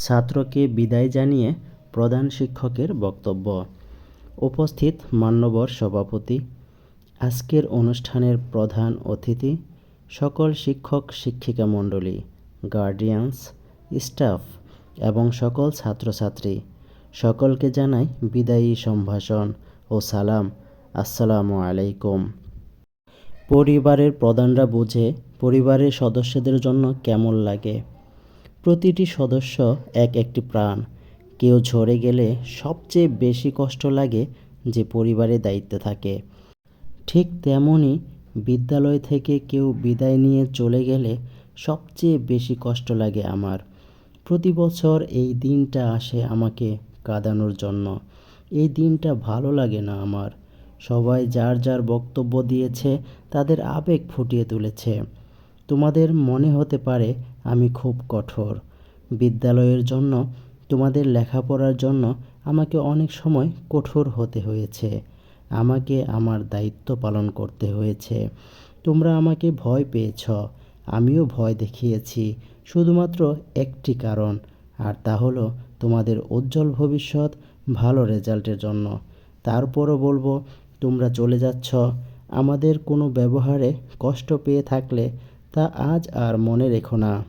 ছাত্রকে বিদায় জানিয়ে প্রধান শিক্ষকের বক্তব্য। উপস্থিত মান্যবর সভাপতি, আজকের অনুষ্ঠানের প্রধান অতিথি, সকল শিক্ষক শিক্ষিকা মণ্ডলী গার্ডিয়ানস স্টাফ এবং সকল ছাত্রছাত্রী, সকলকে জানাই বিদায়ী সম্ভাষণ ও সালাম। আসসালামু আলাইকুম। পরিবারের প্রধানরা বোঝে পরিবারের সদস্যদের জন্য কেমন লাগে? প্রতিটি সদস্য এক একটি প্রাণ। কেউ ঝরে গেলে সবচেয়ে বেশি কষ্ট লাগে যে পরিবারে দায়িত্বে থাকে। ঠিক তেমনই বিদ্যালয় থেকে কেউ বিদায় নিয়ে চলে গেলে সবচেয়ে বেশি কষ্ট লাগে আমার। প্রতি বছর এই দিনটা আসে আমাকে কাঁদানোর জন্য। এই দিনটা ভালো লাগে না আমার। সবাই যার যার বক্তব্য দিয়েছে তাদের আবেগ ফুটিয়ে তুলেছে। তোমাদের মনে হতে পারে আমি খুব কঠোর। বিদ্যালয়ের জন্য, তোমাদের লেখাপড়ার জন্য আমাকে অনেক সময় কঠোর হতে হয়েছে। আমাকে আমার দায়িত্ব পালন করতে হয়েছে। তোমরা আমাকে ভয় পেয়েছ। আমিও ভয় দেখিয়েছি। শুধুমাত্র একটি কারণ, আর তা হলো তোমাদের উজ্জ্বল ভবিষ্যৎ ভালো রেজাল্টের জন্য। তারপরও বলব, তোমরা চলে যাচ্ছ। আমাদের কোনো ব্যবহারে কষ্ট পেয়ে থাকলে তা আজ আর মনে রেখো না।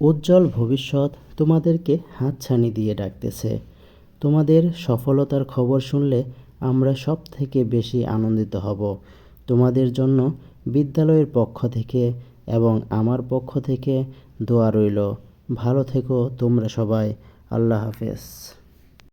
উজ্জ্বল ভবিষ্যৎ তোমাদেরকে হাতছানি দিয়ে ডাকতেছে। তোমাদের সফলতার খবর শুনলে আমরা সব থেকে বেশি আনন্দিত হব। তোমাদের জন্য বিদ্যালয়ের পক্ষ থেকে এবং আমার পক্ষ থেকে দোয়া রইল। ভালো থেকো তোমরা সবাই। আল্লাহ হাফেজ।